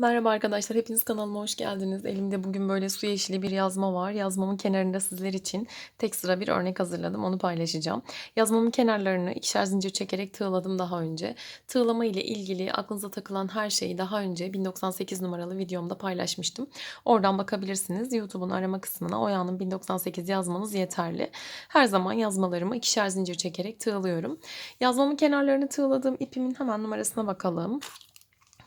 Merhaba arkadaşlar, hepiniz kanalıma hoş geldiniz. Elimde bugün böyle su yeşili bir yazma var. Yazmamın kenarında sizler için tek sıra bir örnek hazırladım. Onu paylaşacağım. Yazmamın kenarlarını ikişer zincir çekerek tığladım daha önce. Tığlama ile ilgili aklınıza takılan her şeyi daha önce 1098 numaralı videomda paylaşmıştım. Oradan bakabilirsiniz. YouTube'un arama kısmına Oya'nın 1098 yazmanız yeterli. Her zaman yazmalarımı ikişer zincir çekerek tığlıyorum. Yazmamın kenarlarını tığladığım ipimin hemen numarasına bakalım.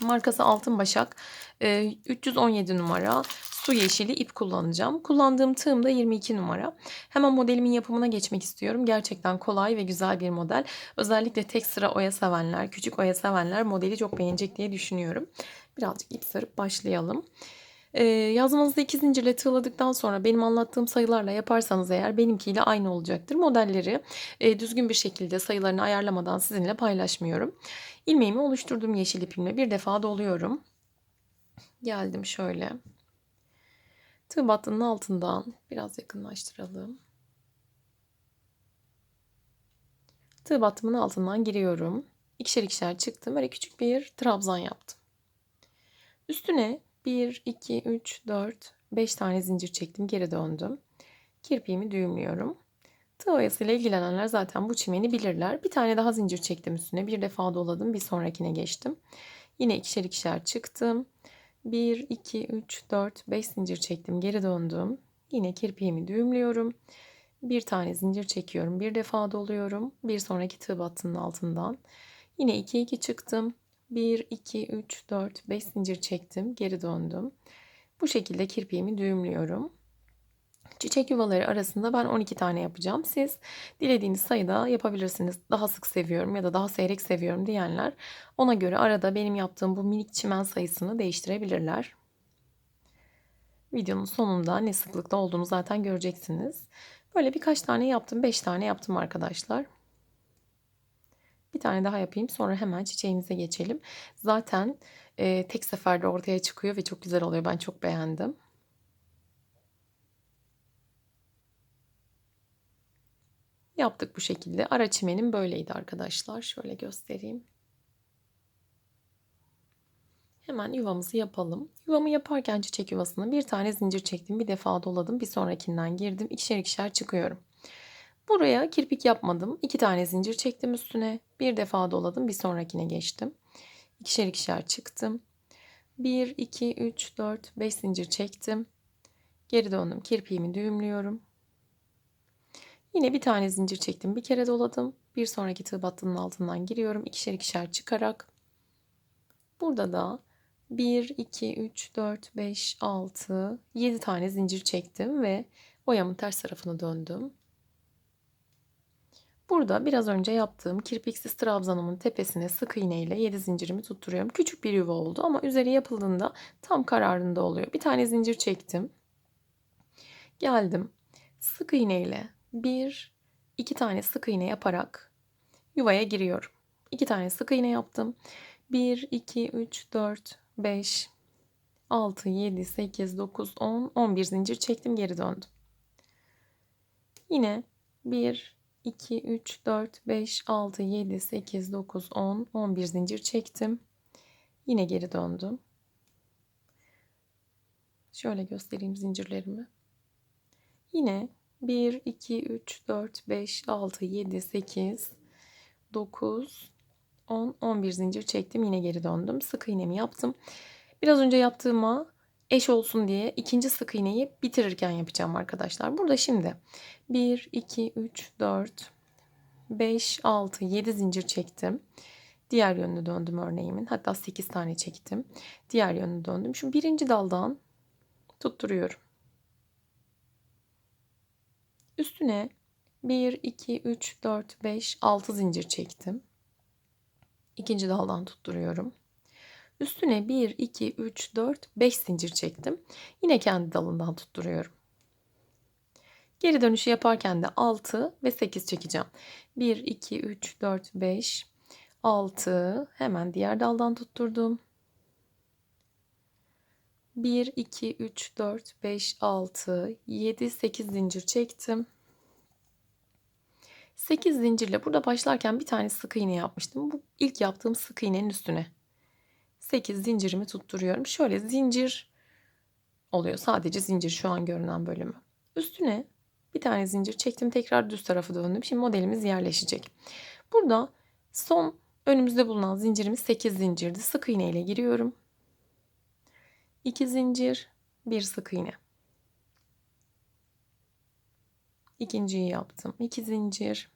Markası Altın Başak. Ee, 317 numara su yeşili ip kullanacağım. Kullandığım tığım da 22 numara. Hemen modelimin yapımına geçmek istiyorum. Gerçekten kolay ve güzel bir model. Özellikle tek sıra oya sevenler, küçük oya sevenler modeli çok beğenecek diye düşünüyorum. Birazcık ip sarıp başlayalım. Ee, yazmanızı iki zincirle tığladıktan sonra benim anlattığım sayılarla yaparsanız eğer benimkiyle aynı olacaktır. Modelleri e, düzgün bir şekilde sayılarını ayarlamadan sizinle paylaşmıyorum. İlmeğimi oluşturduğum yeşil ipimle bir defa doluyorum. Geldim şöyle. Tığ battının altından biraz yakınlaştıralım. Tığ battımın altından giriyorum. İkişer ikişer çıktım. Böyle küçük bir trabzan yaptım. Üstüne 1, 2, 3, 4, 5 tane zincir çektim. Geri döndüm. Kirpiğimi düğümlüyorum. Tığ oyasıyla ilgilenenler zaten bu çimeni bilirler. Bir tane daha zincir çektim üstüne. Bir defa doladım. Bir sonrakine geçtim. Yine ikişer ikişer çıktım. 1, 2, 3, 4, 5 zincir çektim. Geri döndüm. Yine kirpiğimi düğümlüyorum. Bir tane zincir çekiyorum. Bir defa doluyorum. Bir sonraki tığ battının altından. Yine 2, 2 çıktım. 1, 2, 3, 4, 5 zincir çektim. Geri döndüm. Bu şekilde kirpiğimi düğümlüyorum. Çiçek yuvaları arasında ben 12 tane yapacağım. Siz dilediğiniz sayıda yapabilirsiniz. Daha sık seviyorum ya da daha seyrek seviyorum diyenler ona göre arada benim yaptığım bu minik çimen sayısını değiştirebilirler. Videonun sonunda ne sıklıkta olduğunu zaten göreceksiniz. Böyle birkaç tane yaptım. 5 tane yaptım arkadaşlar. Bir tane daha yapayım. Sonra hemen çiçeğimize geçelim. Zaten e, tek seferde ortaya çıkıyor ve çok güzel oluyor. Ben çok beğendim. Yaptık bu şekilde. Ara çimenim böyleydi arkadaşlar. Şöyle göstereyim. Hemen yuvamızı yapalım. Yuvamı yaparken çiçek yuvasına bir tane zincir çektim. Bir defa doladım. Bir sonrakinden girdim. İkişer ikişer çıkıyorum. Buraya kirpik yapmadım. İki tane zincir çektim üstüne. Bir defa doladım. Bir sonrakine geçtim. İkişer ikişer çıktım. 1, 2, 3, 4, 5 zincir çektim. Geri döndüm. Kirpiğimi düğümlüyorum. Yine bir tane zincir çektim. Bir kere doladım. Bir sonraki tığ battının altından giriyorum. İkişer ikişer çıkarak. Burada da 1, 2, 3, 4, 5, 6, 7 tane zincir çektim ve oyamın ters tarafına döndüm. Burada biraz önce yaptığım kirpiksiz trabzanımın tepesine sık iğne ile 7 zincirimi tutturuyorum. Küçük bir yuva oldu ama üzeri yapıldığında tam kararında oluyor. Bir tane zincir çektim. Geldim. Sık iğne ile bir, iki tane sık iğne yaparak yuvaya giriyorum. İki tane sık iğne yaptım. 1, 2, 3, 4, 5, 6, 7, 8, 9, 10, 11 zincir çektim geri döndüm. Yine 1, 2, 3, 4, 5, 6, 7, 8, 9, 10, 11 zincir çektim. Yine geri döndüm. Şöyle göstereyim zincirlerimi. Yine 1, 2, 3, 4, 5, 6, 7, 8, 9, 10, 11 zincir çektim. Yine geri döndüm. Sık iğnemi yaptım. Biraz önce yaptığıma eş olsun diye ikinci sık iğneyi bitirirken yapacağım arkadaşlar. Burada şimdi 1, 2, 3, 4, 5, 6, 7 zincir çektim. Diğer yönünü döndüm örneğimin. Hatta 8 tane çektim. Diğer yönünü döndüm. Şu birinci daldan tutturuyorum. Üstüne 1, 2, 3, 4, 5, 6 zincir çektim. İkinci daldan tutturuyorum. Üstüne 1, 2, 3, 4, 5 zincir çektim. Yine kendi dalından tutturuyorum. Geri dönüşü yaparken de 6 ve 8 çekeceğim. 1, 2, 3, 4, 5, 6. Hemen diğer daldan tutturdum. 1, 2, 3, 4, 5, 6, 7, 8 zincir çektim. 8 zincirle burada başlarken bir tane sık iğne yapmıştım. Bu ilk yaptığım sık iğnenin üstüne. 8 zincirimi tutturuyorum. Şöyle zincir oluyor. Sadece zincir şu an görünen bölümü. Üstüne bir tane zincir çektim. Tekrar düz tarafa döndüm. Şimdi modelimiz yerleşecek. Burada son önümüzde bulunan zincirimiz 8 zincirdi. Sık iğne ile giriyorum. 2 zincir, 1 sık iğne. İkinciyi yaptım. 2 zincir,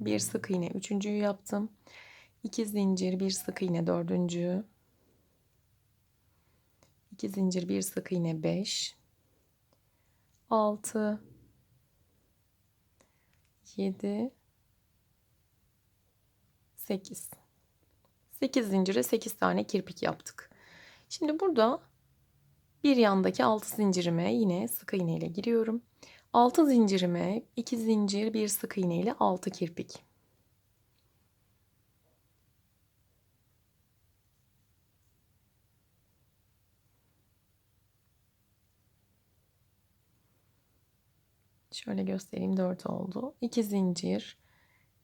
1 sık iğne. Üçüncüyü yaptım. 2 zincir, 1 sık iğne. Dördüncü. 2 zincir, 1 sık iğne. 5 6 7 8 8 zincire 8 tane kirpik yaptık. Şimdi burada bir yandaki 6 zincirime yine sık iğne ile giriyorum. 6 zincirime 2 zincir, 1 sık iğne ile 6 kirpik. Şöyle göstereyim 4 oldu. 2 zincir,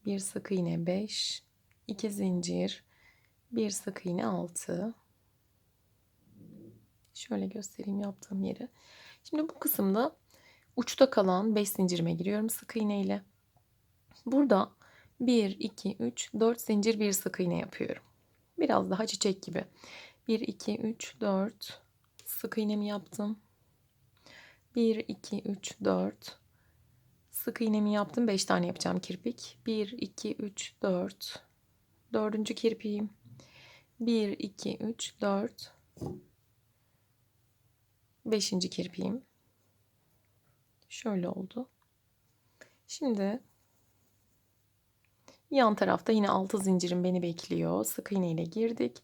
1 sık iğne 5, 2 zincir, 1 sık iğne 6. Şöyle göstereyim yaptığım yeri. Şimdi bu kısımda uçta kalan 5 zincirime giriyorum sık iğne ile. Burada 1, 2, 3, 4 zincir bir sık iğne yapıyorum. Biraz daha çiçek gibi. 1, 2, 3, 4 sık iğnemi yaptım. 1, 2, 3, 4 sık iğnemi yaptım. 5 tane yapacağım kirpik. 1, 2, 3, 4 dördüncü kirpiğim. 1, 2, 3, 4 beşinci kirpiğim. Şöyle oldu. Şimdi yan tarafta yine 6 zincirim beni bekliyor. Sık iğne ile girdik.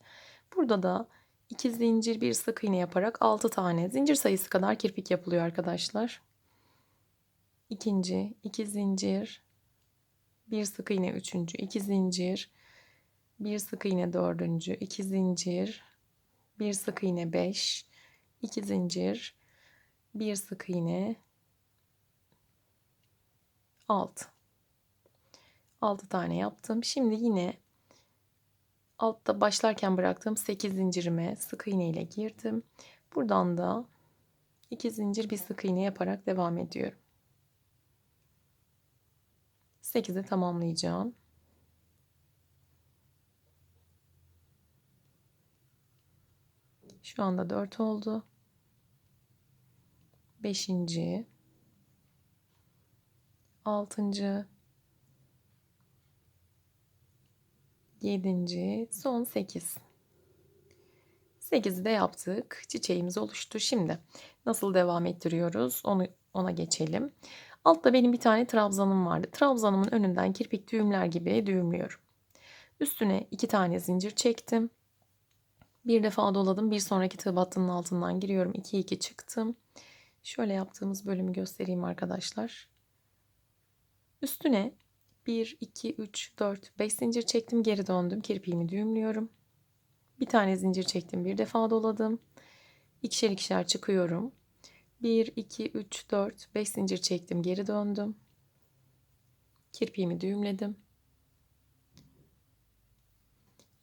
Burada da 2 zincir bir sık iğne yaparak 6 tane zincir sayısı kadar kirpik yapılıyor arkadaşlar. İkinci, 2 zincir, bir sık iğne üçüncü, 2 zincir, bir sık iğne dördüncü, 2 zincir, bir sık iğne 5, 2 zincir, bir sık iğne 6. 6 tane yaptım. Şimdi yine altta başlarken bıraktığım 8 zincirime sık iğne ile girdim. Buradan da 2 zincir bir sık iğne yaparak devam ediyorum. 8'i tamamlayacağım. Şu anda 4 oldu. 5. 6. 7. son 8. 8'i de yaptık. Çiçeğimiz oluştu. Şimdi nasıl devam ettiriyoruz? Onu ona geçelim. Altta benim bir tane trabzanım vardı. Trabzanımın önünden kirpik düğümler gibi düğümlüyorum. Üstüne iki tane zincir çektim. Bir defa doladım. Bir sonraki tığ battının altından giriyorum. 2 2 çıktım. Şöyle yaptığımız bölümü göstereyim arkadaşlar. Üstüne 1 2 3 4 5 zincir çektim. Geri döndüm. Kirpiğimi düğümlüyorum. Bir tane zincir çektim. Bir defa doladım. İkişer ikişer çıkıyorum. 1 2 3 4 5 zincir çektim. Geri döndüm. Kirpiğimi düğümledim.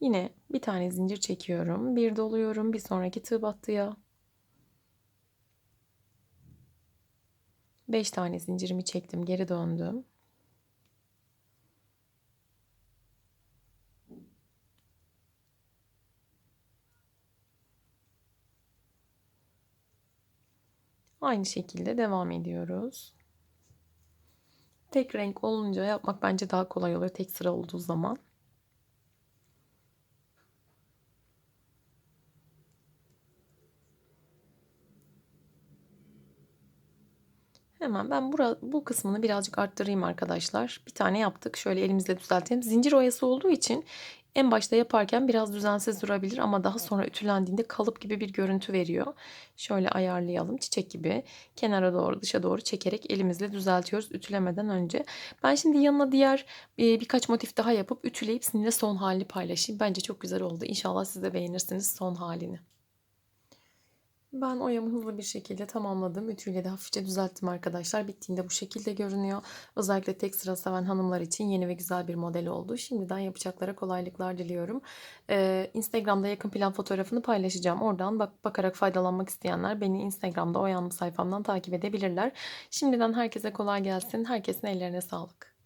Yine bir tane zincir çekiyorum. Bir doluyorum. Bir sonraki tığ battıya. 5 tane zincirimi çektim. Geri döndüm. Aynı şekilde devam ediyoruz. Tek renk olunca yapmak bence daha kolay olur tek sıra olduğu zaman. Hemen ben bura, bu kısmını birazcık arttırayım arkadaşlar. Bir tane yaptık. Şöyle elimizle düzeltelim. Zincir oyası olduğu için en başta yaparken biraz düzensiz durabilir ama daha sonra ütülendiğinde kalıp gibi bir görüntü veriyor. Şöyle ayarlayalım. Çiçek gibi kenara doğru dışa doğru çekerek elimizle düzeltiyoruz ütülemeden önce. Ben şimdi yanına diğer e, birkaç motif daha yapıp ütüleyip sizinle son halini paylaşayım. Bence çok güzel oldu. İnşallah siz de beğenirsiniz son halini. Ben oyamı hızlı bir şekilde tamamladım. Ütüyle de hafifçe düzelttim arkadaşlar. Bittiğinde bu şekilde görünüyor. Özellikle tek sıra seven hanımlar için yeni ve güzel bir model oldu. Şimdiden yapacaklara kolaylıklar diliyorum. Ee, Instagram'da yakın plan fotoğrafını paylaşacağım. Oradan bak bakarak faydalanmak isteyenler beni Instagram'da o yanım sayfamdan takip edebilirler. Şimdiden herkese kolay gelsin. Herkesin ellerine sağlık.